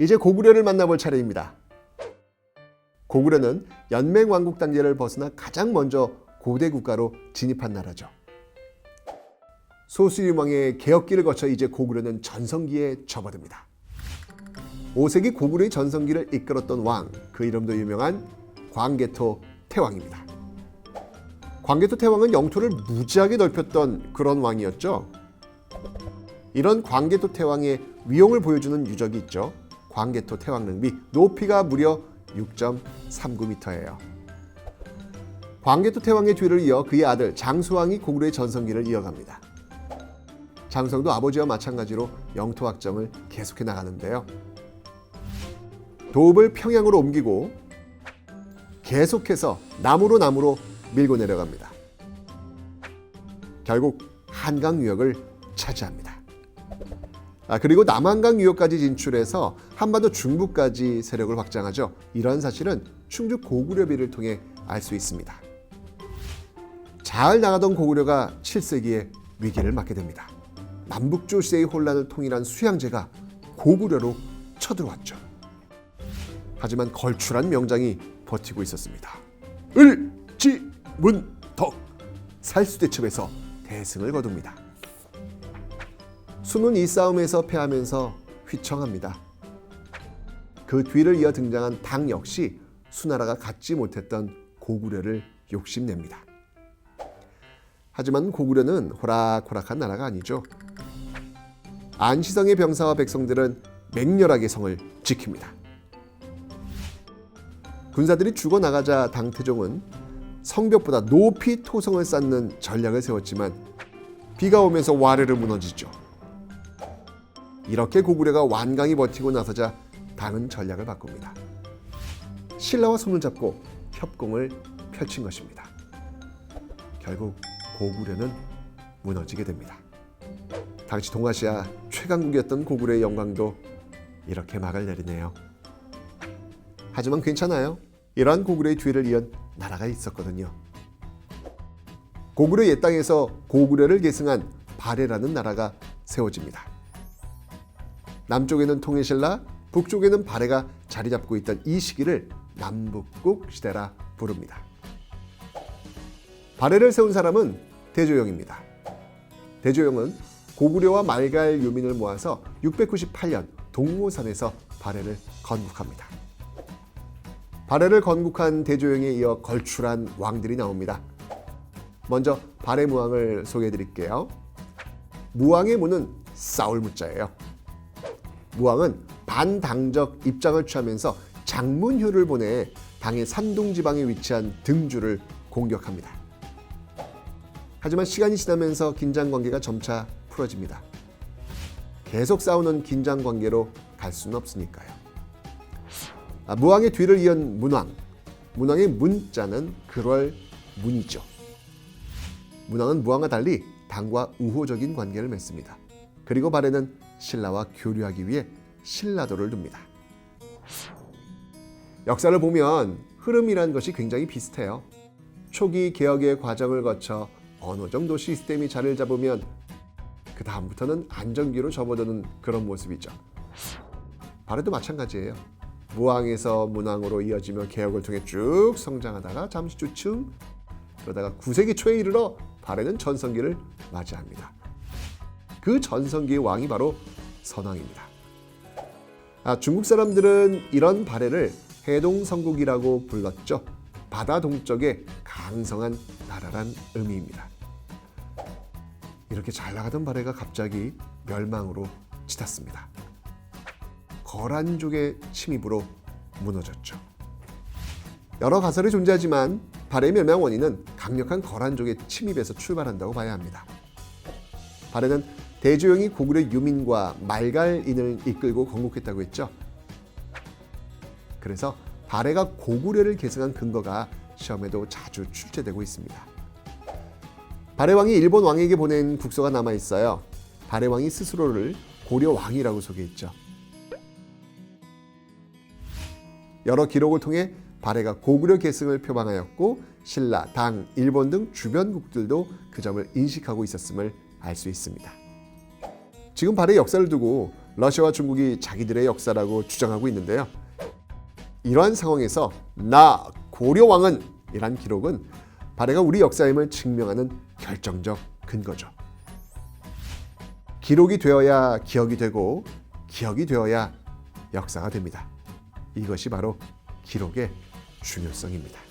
이제 고구려를 만나볼 차례입니다. 고구려는 연맹 왕국 단계를 벗어나 가장 먼저 고대 국가로 진입한 나라죠. 소수림왕의 개혁기를 거쳐 이제 고구려는 전성기에 접어듭니다. 5세기 고구려의 전성기를 이끌었던 왕, 그 이름도 유명한 광개토 태왕입니다. 광개토 태왕은 영토를 무지하게 넓혔던 그런 왕이었죠. 이런 광개토 태왕의 위용을 보여주는 유적이 있죠. 광개토 태왕릉비 높이가 무려 6.39m예요. 광개토 태왕의 뒤를 이어 그의 아들 장수왕이 고구려의 전성기를 이어갑니다. 장성도 아버지와 마찬가지로 영토 확정을 계속해 나가는데요. 도읍을 평양으로 옮기고 계속해서 남으로 남으로 밀고 내려갑니다. 결국 한강 유역을 차지합니다. 아, 그리고 남한강 유역까지 진출해서 한반도 중부까지 세력을 확장하죠. 이런 사실은 충주 고구려비를 통해 알 수 있습니다. 잘 나가던 고구려가 7세기에 위기를 맞게 됩니다. 남북조 시대의 혼란을 통일한 수양제가 고구려로 쳐들어왔죠. 하지만 걸출한 명장이 버티고 있었습니다. 을지문덕 살수대첩에서 대승을 거둡니다. 수는 이 싸움에서 패하면서 휘청합니다. 그 뒤를 이어 등장한 당 역시 수나라가 갖지 못했던 고구려를 욕심냅니다. 하지만 고구려는 호락호락한 나라가 아니죠. 안시성의 병사와 백성들은 맹렬하게 성을 지킵니다. 군사들이 죽어 나가자 당태종은 성벽보다 높이 토성을 쌓는 전략을 세웠지만 비가 오면서 와르르 무너지죠. 이렇게 고구려가 완강히 버티고 나서자 당은 전략을 바꿉니다. 신라와 손을 잡고 협공을 펼친 것입니다. 결국 고구려는 무너지게 됩니다. 당시 동아시아 최강국이었던 고구려의 영광도 이렇게 막을 내리네요. 하지만 괜찮아요. 이러한 고구려의 뒤를 이은 나라가 있었거든요. 고구려 옛 땅에서 고구려를 계승한 발해라는 나라가 세워집니다. 남쪽에는 통일신라, 북쪽에는 발해가 자리 잡고 있던 이 시기를 남북국 시대라 부릅니다. 발해를 세운 사람은 대조영입니다. 대조영은 고구려와 말갈 유민을 모아서 698년 동모산에서 발해를 건국합니다. 발해를 건국한 대조영에 이어 걸출한 왕들이 나옵니다. 먼저 발해 무왕을 소개해 드릴게요. 무왕의 무는 싸울 무자예요. 무왕은 반당적 입장을 취하면서 장문효를 보내 당의 산동 지방에 위치한 등주를 공격합니다. 하지만 시간이 지나면서 긴장 관계가 점차 풀어집니다. 계속 싸우는 긴장 관계로 갈 수는 없으니까요. 아, 무왕의 뒤를 이은 문왕. 문왕의 문자는 그럴 문이죠. 문왕은 무왕과 달리 당과 우호적인 관계를 맺습니다. 그리고 발해는 신라와 교류하기 위해 신라도를 둡니다. 역사를 보면 흐름이란 것이 굉장히 비슷해요. 초기 개혁의 과정을 거쳐 어느 정도 시스템이 자리를 잡으면 그 다음부터는 안정기로 접어드는 그런 모습이죠. 발해도 마찬가지예요. 무왕에서 문왕으로 이어지며 개혁을 통해 쭉 성장하다가 잠시 주춤 그러다가 9세기 초에 이르러 발해는 전성기를 맞이합니다. 그 전성기의 왕이 바로 선왕입니다. 아, 중국 사람들은 이런 발해를 해동성국이라고 불렀죠. 바다 동쪽의 강성한 나라란 의미입니다. 이렇게 잘 나가던 발해가 갑자기 멸망으로 치닫습니다. 거란족의 침입으로 무너졌죠. 여러 가설이 존재하지만 발해의 멸망 원인은 강력한 거란족의 침입에서 출발한다고 봐야 합니다. 발해는 대조영이 고구려 유민과 말갈인을 이끌고 건국했다고 했죠. 그래서 발해가 고구려를 계승한 근거가 시험에도 자주 출제되고 있습니다. 발해 왕이 일본 왕에게 보낸 국서가 남아 있어요. 발해 왕이 스스로를 고려 왕이라고 소개했죠. 여러 기록을 통해 발해가 고구려 계승을 표방하였고 신라, 당, 일본 등 주변국들도 그 점을 인식하고 있었음을 알 수 있습니다. 지금 발해의 역사를 두고 러시아와 중국이 자기들의 역사라고 주장하고 있는데요. 이러한 상황에서 나 고려왕은 이란 기록은 발해가 우리 역사임을 증명하는 결정적 근거죠. 기록이 되어야 기억이 되고 기억이 되어야 역사가 됩니다. 이것이 바로 기록의 중요성입니다.